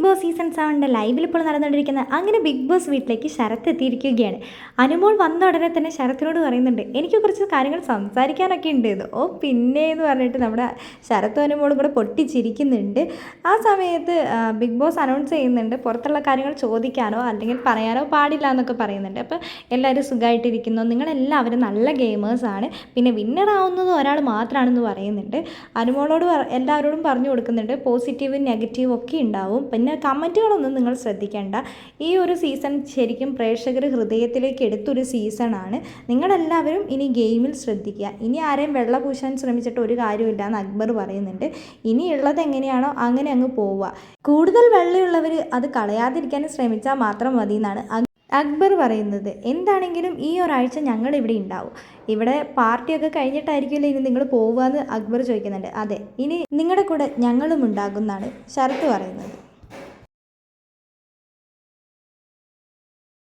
Big boss season സെവന്റെ ലൈവിൽ ഇപ്പോൾ നടന്നുകൊണ്ടിരിക്കുന്നത് അങ്ങനെ ബിഗ് ബോസ് വീട്ടിലേക്ക് ശരത്ത് എത്തിയിരിക്കുകയാണ്. അനുമോൾ വന്ന ഉടനെ തന്നെ ശരത്തിനോട് പറയുന്നുണ്ട് എനിക്ക് കുറച്ച് കാര്യങ്ങൾ സംസാരിക്കാനൊക്കെ ഉണ്ട്. എന്ന് ഓ പിന്നെ എന്ന് പറഞ്ഞിട്ട് നമ്മുടെ ശരത്തും അനുമോളും കൂടെ പൊട്ടിച്ചിരിക്കുന്നുണ്ട്. ആ സമയത്ത് ബിഗ് ബോസ് അനൗൺസ് ചെയ്യുന്നുണ്ട് പുറത്തുള്ള കാര്യങ്ങൾ ചോദിക്കാനോ അല്ലെങ്കിൽ പറയാനോ പാടില്ല എന്നൊക്കെ പറയുന്നുണ്ട്. അപ്പോൾ എല്ലാവരും സുഖമായിട്ടിരിക്കുന്നു. നിങ്ങളെല്ലാവരും നല്ല ഗെയിമേഴ്സാണ് പിന്നെ വിന്നർ ആവുന്നത് ഒരാൾ മാത്രമാണെന്ന് പറയുന്നുണ്ട്. അനുമോളോട് എല്ലാവരോടും പറഞ്ഞു കൊടുക്കുന്നുണ്ട് പോസിറ്റീവും നെഗറ്റീവും ഒക്കെ ഉണ്ടാവും. പിന്നെ കമന്റുകളൊന്നും നിങ്ങൾ ശ്രദ്ധിക്കേണ്ട. ഈ ഒരു സീസൺ ശരിക്കും പ്രേക്ഷകർ ഹൃദയത്തിലേക്ക് എടുത്തൊരു സീസണാണ്. നിങ്ങളെല്ലാവരും ഇനി ഗെയിമിൽ ശ്രദ്ധിക്കുക. ഇനി ആരെയും വെള്ള പൂശാൻ ശ്രമിച്ചിട്ട് ഒരു കാര്യമില്ല എന്ന് അക്ബർ പറയുന്നുണ്ട്. ഇനിയുള്ളത് എങ്ങനെയാണോ അങ്ങനെ അങ്ങ് പോവുക. കൂടുതൽ വെള്ളമുള്ളവർ അത് കളയാതിരിക്കാൻ ശ്രമിച്ചാൽ മാത്രം മതി എന്നാണ് അക്ബർ പറയുന്നത്. എന്താണെങ്കിലും ഈ ഒരാഴ്ച ഞങ്ങൾ ഇവിടെ ഉണ്ടാവും. ഇവിടെ പാർട്ടിയൊക്കെ കഴിഞ്ഞിട്ടായിരിക്കുമല്ലോ ഇനി നിങ്ങൾ പോവുക എന്ന് അക്ബർ ചോദിക്കുന്നുണ്ട്. അതെ ഇനി നിങ്ങളുടെ കൂടെ ഞങ്ങളും ഉണ്ടാകും എന്നാണ് ശരത്ത് പറയുന്നത്.